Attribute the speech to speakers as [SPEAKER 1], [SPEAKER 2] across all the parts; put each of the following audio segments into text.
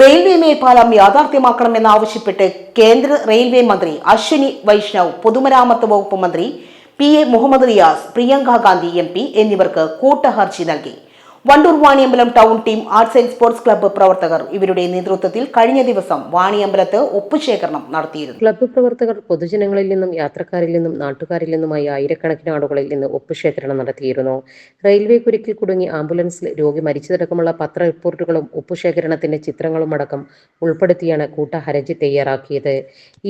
[SPEAKER 1] Railway മേൽപ്പാലം യാഥാർത്ഥ്യമാക്കണമെന്നാവശ്യപ്പെട്ട് കേന്ദ്ര railway മന്ത്രി അശ്വിനി വൈഷ്ണവ് പൊതുമരാമത്ത് വകുപ്പ് മന്ത്രി P A Muhammad Riyas Priyanka Gandhi M P എന്നിവർക്ക് കൂട്ടഹർജി നൽകി. Wandoor Vaniyambalam town team arts and sports club പ്രവർത്തകർ ഇവരുടെ നേതൃത്വത്തിൽ കഴിഞ്ഞ ദിവസം വാണിയമ്പലത്ത് ഒപ്പുശേഖരണം നടത്തിയിരുന്നു.
[SPEAKER 2] ക്ലബ്ബ് പ്രവർത്തകർ പൊതുജനങ്ങളിൽ നിന്നും യാത്രക്കാരിൽ നിന്നും നാട്ടുകാരിൽ നിന്നുമായി ആയിരക്കണക്കിന് ആളുകളിൽ നിന്ന് ഒപ്പുശേഖരണം നടത്തിയിരുന്നു. റെയിൽവേ കുരുക്കിൽ കുടുങ്ങി ആംബുലൻസിൽ രോഗി മരിച്ചതടക്കമുള്ള പത്ര റിപ്പോർട്ടുകളും ഒപ്പുശേഖരണത്തിന്റെ ചിത്രങ്ങളും അടക്കം ഉൾപ്പെടുത്തിയാണ് കൂട്ട ഹരജി തയ്യാറാക്കിയത്.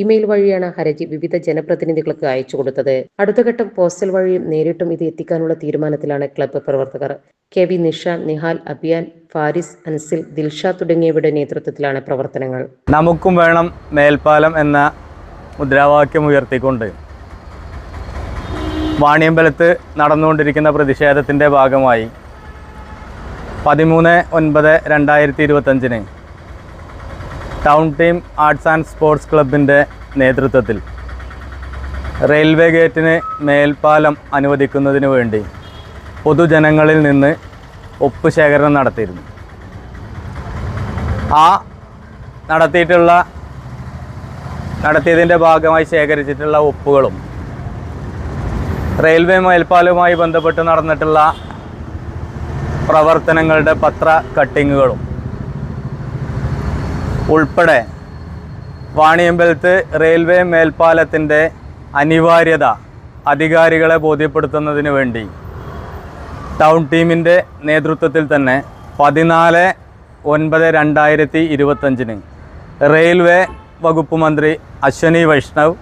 [SPEAKER 2] ഇമെയിൽ വഴിയാണ് ഹരജി വിവിധ ജനപ്രതിനിധികൾക്ക് അയച്ചു കൊടുത്തത്. അടുത്ത ഘട്ടം പോസ്റ്റൽ വഴിയും നേരിട്ടും ഇത് എത്തിക്കാനുള്ള തീരുമാനത്തിലാണ് ക്ലബ്ബ് പ്രവർത്തകർ. കെ വി നിഷ നിഹാൽ അബിയാൻ ഫാരിസ് അൻസിൽ ദിൽഷ തുടങ്ങിയവരുടെ നേതൃത്വത്തിലാണ് പ്രവർത്തനങ്ങൾ.
[SPEAKER 3] നമുക്കും വേണം മേൽപ്പാലം എന്ന മുദ്രാവാക്യം ഉയർത്തിക്കൊണ്ട്. വാണിയമ്പലത്ത് നടന്നുകൊണ്ടിരിക്കുന്ന പ്രതിഷേധത്തിന്റെ ഭാഗമായി പതിമൂന്ന് ഒൻപത് രണ്ടായിരത്തി ഇരുപത്തഞ്ചിന് town team arts and sports ക്ലബിന്റെ നേതൃത്വത്തിൽ റെയിൽവേ ഗേറ്റിന് മേൽപ്പാലം അനുവദിക്കുന്നതിന് വേണ്ടി പൊതുജനങ്ങളിൽ നിന്ന് ഒപ്പ് ശേഖരണം നടത്തിയിരുന്നു. ആ നടത്തിയിട്ടുള്ള നടത്തിയതിന്റെ ഭാഗമായി ശേഖരിച്ചിട്ടുള്ള ഒപ്പുകളും റെയിൽവേ മേൽപ്പാലുമായി ബന്ധപ്പെട്ട് നടന്നിട്ടുള്ള പ്രവർത്തനങ്ങളുടെ പത്ര കട്ടിങ്ങുകളും ഉൾപ്പെടെ വാണിയമ്പലത്ത് റെയിൽവേ മേൽപ്പാലത്തിന്റെ അനിവാര്യത അധികാരികളെ ബോധ്യപ്പെടുത്തുന്നതിന് വേണ്ടി ടൗൺ ടീമിന്റെ നേതൃത്വത്തിൽ തന്നെ പതിനാല് ഒൻപത് രണ്ടായിരത്തി ഇരുപത്തഞ്ചിന് റെയിൽവേ വകുപ്പ് മന്ത്രി അശ്വനി വൈഷ്ണവ്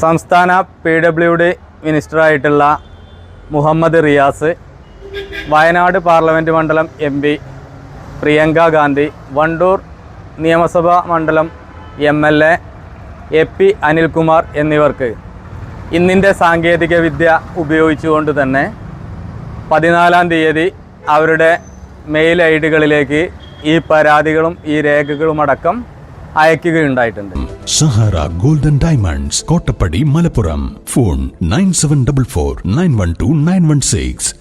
[SPEAKER 3] സംസ്ഥാന പി ഡബ്ല്യു ഡി മിനിസ്റ്ററായിട്ടുള്ള മുഹമ്മദ് റിയാസ് വയനാട് പാർലമെന്റ് മണ്ഡലം എം പി പ്രിയങ്ക ഗാന്ധി വണ്ടൂർ നിയമസഭാ മണ്ഡലം M L A A P Anilkumar എന്നിവർക്ക് ഇന്നിന്റെ സാങ്കേതിക വിദ്യ ഉപയോഗിച്ചുകൊണ്ട് തന്നെ പതിനാലാം തീയതി അവരുടെ മെയിൽ ഐ ഡികളിലേക്ക് ഈ പരാതികളും ഈ രേഖകളും അടക്കം അയക്കുകയുണ്ടായിട്ടുണ്ട്.
[SPEAKER 4] Sahara golden diamonds Kottappadi Malappuram. Phone nine seven double four nine one two nine one six.